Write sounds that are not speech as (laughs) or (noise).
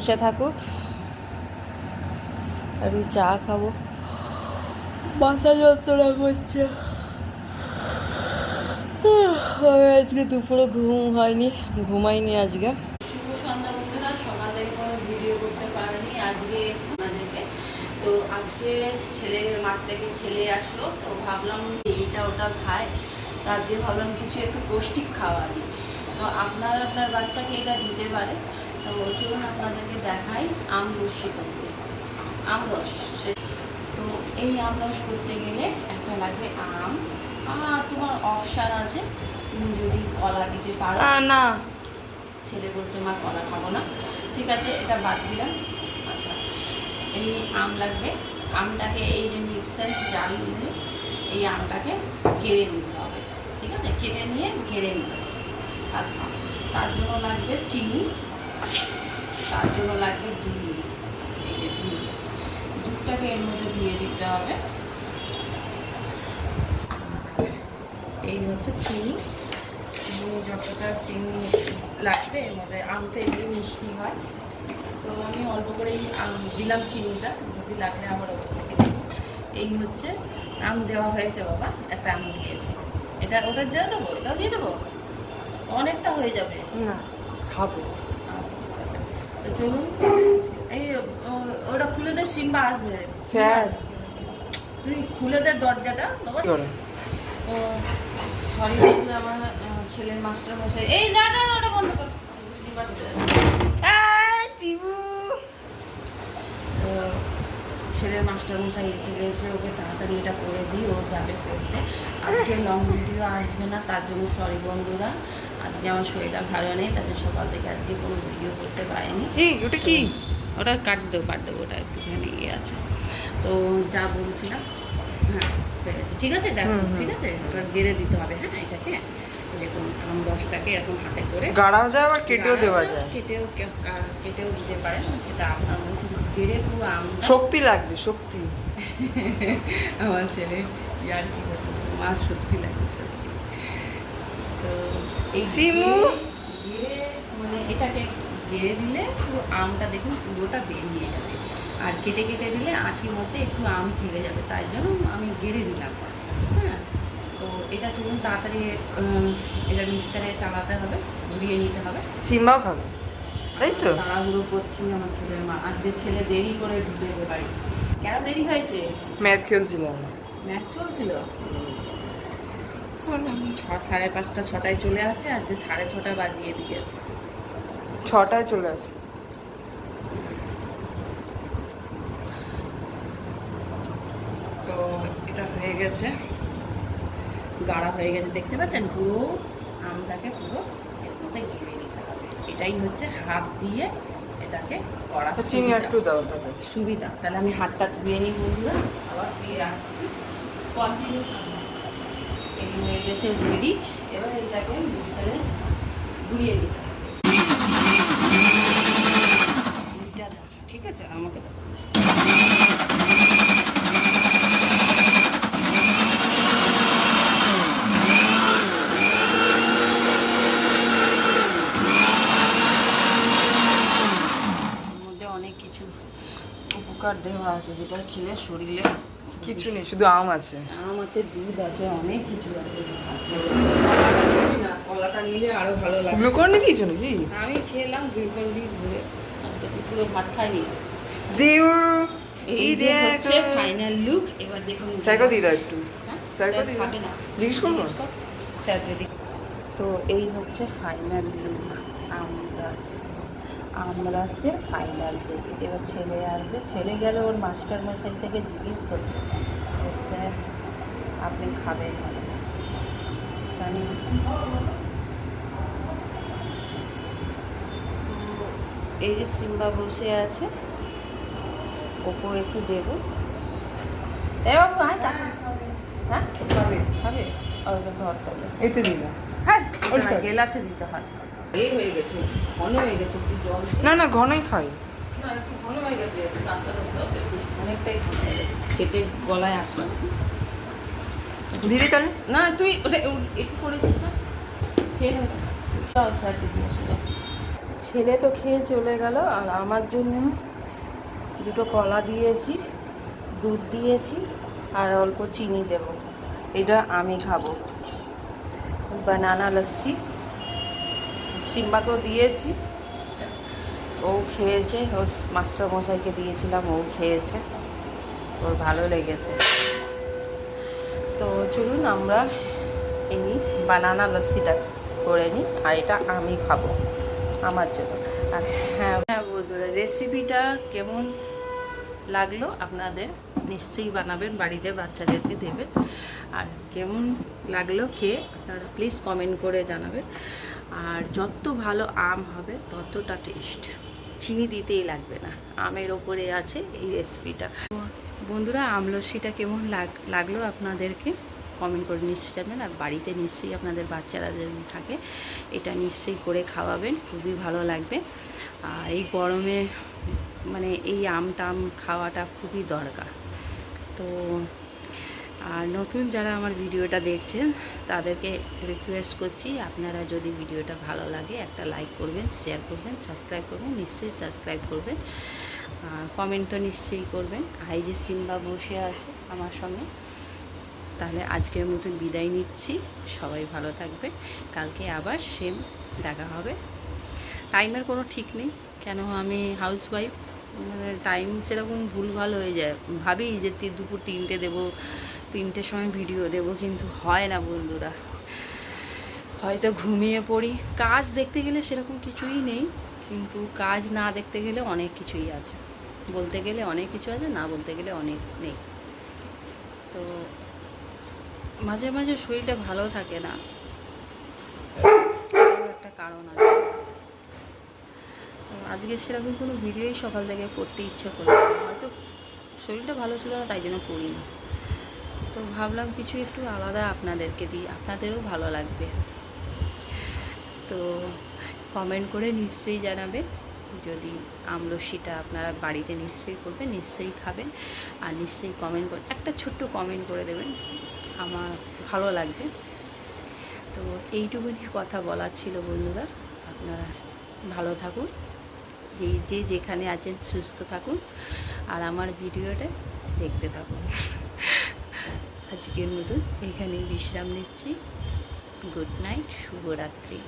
বসে থাকুক। ওই চা খাব। মাথা যন্ত্রণা করছে। আজকে দুপুরে ঘুম হয়নি, ঘুমাইনি আজকে। শুভ সন্ধ্যা বন্ধুরা, সকাল থেকে কোনো ভিডিও করতে পারিনি, আজকে আপনাদেরকে তো আজকে ছেলে মাঠ থেকে খেলে আসলো, তো ভাবলাম এইটা ওটা খায় তো আজকে ভাবলাম কিছু একটু পৌষ্টিক খাওয়া দিই। তো আপনারা আপনার বাচ্চাকে এটা দিতে পারে। তো চলুন আপনাদেরকে দেখাই আম রসি করতে। আমরস সে- তো এই আমরস করতে গেলে একটা লাগবে আম। আর তোমার অপশান আছে। তুমি যদি কলা দিতে পারো। না। ছেলে বলছে মা কলা খাব না। ঠিক আছে এটা বাদ দিলাম। আচ্ছা এই আম লাগবে। আমটাকে এই যে মিক্সার জাল দিয়ে এই আমটাকে কেড়ে নিতে হবে। ঠিক আছে কেটে নিয়ে ঘেড়ে নিতে হবে। আচ্ছা তার জন্য লাগবে চিনি। তার জন্য লাগবে দুধ। এই যে দুধ। দুধটাকে এর মধ্যে দিয়ে দিতে হবে। এই হচ্ছে চিনি। যতটা চিনি লাগবে, এর মধ্যে আম তো এমনি মিষ্টি হয়। তো আমি অল্প করেই দিলাম চিনিটা। যদি লাগলে আবার ওপর থেকে দেবো। এই হচ্ছে আম দেওয়া হয়েছে বাবা। একটা আম দিয়েছি। এটা ওটা দিয়ে দেবো? এটাও দিয়ে দেবো? অনেকটা হয়ে যাবে। না, খাব। তো চলুন এই ও- ওটা খুলে দে সিম্বা আসবে। স্যার। তুই খুলে দে দরজাটা বাবা। তো সরি আমার ছেলের মাস্টার মশাই এই না না ওটা বন্ধ কর। সিম্বা। চিবু ছেলের মাস্টার মশাই এসে গেছে ওকে তাড়াতাড়ি এটা করে দিই ও যাবে পড়তে। আজকে লং ভিডিও আসবে না তার জন্য সরি বন্ধুরা। আজকে আমার শরীরটা ভালো নেই তাদের সকাল থেকে আজকে কোনো ভিডিও করতে পারিনি। ওটা কি? ওটা কাট দেবো কাট দেবো ওটা একটুখানি ইয়ে আছে। তো যা বলছিলাম হ্যাঁ ঠিক আছে দেখো। ঠিক আছে? ওটা গেড়ে দিতে হবে হ্যাঁ এটাকে। দেখুন আম রসটাকে এখন হাতে করে গাড়াও যায় আবার কেটেও দেওয়া যায় কেটেও কেটেও দিতে পারেন সেটা আপনার পুরো আমটা শক্তি লাগবে শক্তি। (laughs) আমার ছেলে ইয়ার কি করতো মা সত্যি লাগে সত্যি তো এই সিমু! মানে এটাকে গেড়ে দিলে পুরো আমটা দেখুন পুরোটা বেরিয়ে যাবে। আর কেটে কেটে দিলে আঠির মধ্যে একটু আম থেকে যাবে তাই জন্য আমি গেড়ে দিলাম। হ্যাঁ? এটা চলুন তাড়াতাড়ি এটা মিক্সারে চালাতে হবে ঘুরিয়ে নিতে হবে। সিম্বাও খাবে। তাই তো? তাড়াহুড়ো করছি আমার ছেলের মা। আজকে ছেলে দেরি করে ঢুকেছে বাড়ি। কেন দেরি হয়েছে? ম্যাচ খেলছিলাম ম্যাচ চলছিল? সাড়ে পাঁচটা ছটায় চলে আসে আজকে সাড়ে ছটা বাজিয়ে দিয়েছে। ছটায় চলে আসে। তো এটা হয়ে গেছে। গাঢ়া হয়ে গেছে। দেখতে পাচ্ছেন? পুরো আমটাকে পুরো এর মধ্যে ঘিরে নিতে হবে। এটাই হচ্ছে হাত দিয়ে এটাকে করা চিনি সুবিধা। একটু দাও তাহলে। সুবিধা। তাহলে আমি হাতটা ধুয়ে নিই বন্ধুরা। আবার ফিরে আসছি। কন্টিনিউ এগুলো হয়ে গেছে রেডি এবার এটাকে মিক্সারে ঘুরিয়ে নিতে হবে। ঠিক আছে? আমাকে দাও। এর মধ্যে অনেক কিছু উপকার দেওয়া আছে যেটা খেলে শরীরে কিছু নেই শুধু আম আছে। আম আছে দুধ আছে অনেক কিছু আছে। কলাটা নিলি আরও ভালো লাগে। গ্লুকন দিয়েছ নাকি? আমি খেলাম গ্লুকন ডি ঘুরে পুরো ভাত খাইনি। দিউ এই যে হচ্ছে ফাইনাল লুক এবার দেখুন স্যারকে দিয়ে দাও একটু? হ্যাঁ? স্যারকে। না। জিজ্ঞেস করব? স্যার যদি তো এই হচ্ছে ফাইনাল লুক আমরাস আমরাসের ফাইনাল লুক এবার ছেলে আসবে। ছেলে গেলে ওর মাস্টার মশাই থেকে জিজ্ঞেস করতে যে স্যার আপনি খাবেন জানি এই যে সিম্বা বসে আছে ওকে একটু দেবো। এ বাবু হ্যাঁ। হ্যাঁ? খাবে। ওকে ধরতে হবে। এতে দিলাম। হ্যাঁ গেলাসে দিতে হয়। এই হয়ে গেছে ঘন হয়ে গেছে একটু জল না না ঘনই খাই। না একটু ঘন হয়ে গেছে অনেকটাই ঘন হয়ে গেছে খেতে গলায় আসবে দিদি তাহলে? না তুই ওটা একটু করেছিস না? খেয়ে নেবে যাও স্যারকে দিয়ে আসো ছেলে তো খেয়ে চলে গেল আর আমার জন্য দুটো কলা দিয়েছি দুধ দিয়েছি আর অল্প চিনি দেব। এটা আমি খাব। বানানা লস্যি। সিম্বাকেও দিয়েছি। ও খেয়েছে ও মাস্টার মশাইকে দিয়েছিলাম, ও খেয়েছে। ওর ভালো লেগেছে। তো চলুন আমরা এই বানানা লস্যিটা করে নিই, আর এটা আমি খাব আমার জন্য। আর হ্যাঁ হ্যাঁ বন্ধুরা রেসিপিটা কেমন লাগল আপনাদের নিশ্চয়ই বানাবেন, বাড়িতে বাচ্চাদেরকে দেবেন। আর কেমন লাগল খেয়ে আপনারা প্লিজ কমেন্ট করে জানাবেন। আর যত ভালো আম হবে, ততটা টেস্ট চিনি দিতেই লাগবে না। আমের ওপরে আছে এই রেসিপিটা বন্ধুরা আমলস্যিটা কেমন লাগ- লাগল আপনাদেরকে? কমেন্ট করে নিশ্চয়ই জানবেন। আর বাড়িতে নিশ্চয়ই আপনাদের বাচ্চারা যদি থাকে, এটা নিশ্চয়ই করে খাওয়াবেন। খুবই ভালো লাগবে। আর এই গরমে মানে এই আম টাম খাওয়াটা খুবই দরকার। তো আর নতুন যারা আমার ভিডিওটা দেখছেন, তাদেরকে রিকোয়েস্ট করছি, আপনারা যদি ভিডিওটা ভালো লাগে, একটা লাইক করবেন শেয়ার করবেন সাবস্ক্রাইব করবেন, নিশ্চয়ই সাবস্ক্রাইব করবেন। আর কমেন্ট তো নিশ্চয়ই করবেন। আর এই যে সিম্বা বসে আছে আমার সঙ্গে, তাহলে আজকের মতন বিদায় নিচ্ছি। সবাই ভালো থাকবে কালকে আবার সেম দেখা হবে। টাইমের কোনো ঠিক নেই। কেন আমি হাউস ওয়াইফ মানে টাইম সেরকম ভুলভাল হয়ে যায়। ভাবি যে দুপুর তিনটে দেবো। তিনটের সময় ভিডিও দেব, কিন্তু হয় না বন্ধুরা। হয়তো ঘুমিয়ে পড়ি। কাজ দেখতে গেলে সেরকম কিছুই নেই, কিন্তু কাজ না দেখতে গেলে অনেক কিছুই আছে। বলতে গেলে অনেক কিছু আছে, না বলতে গেলে অনেক নেই। তো মাঝে মাঝে শরীরটা ভালো থাকে না। একটা কারণ আছে। আজকে সেরকম কোনো ভিডিওই সকাল থেকে করতে ইচ্ছে করল হয়তো শরীরটা ভালো ছিল না, তাই জন্য করি না তো ভাবলাম কিছু একটু আলাদা আপনাদেরকে দিই, আপনাদেরও ভালো লাগবে। তো কমেন্ট করে নিশ্চয়ই জানাবেন, যদি আমলসিটা আপনারা বাড়িতে নিশ্চয়ই করবেন, নিশ্চয়ই খাবেন, আর নিশ্চয়ই কমেন্ট করে, একটা ছোট্ট কমেন্ট করে দেবেন, আমার ভালো লাগবে। তো এইটুকুনি কথা বলার ছিল বন্ধুরা, আপনারা ভালো থাকুন, যে যে যেখানে আছেন সুস্থ থাকুন, আর আমার ভিডিওটা দেখতে থাকুন। আজকের মতন এখানে বিশ্রাম নিচ্ছি। গুড নাইট শুভরাত্রি।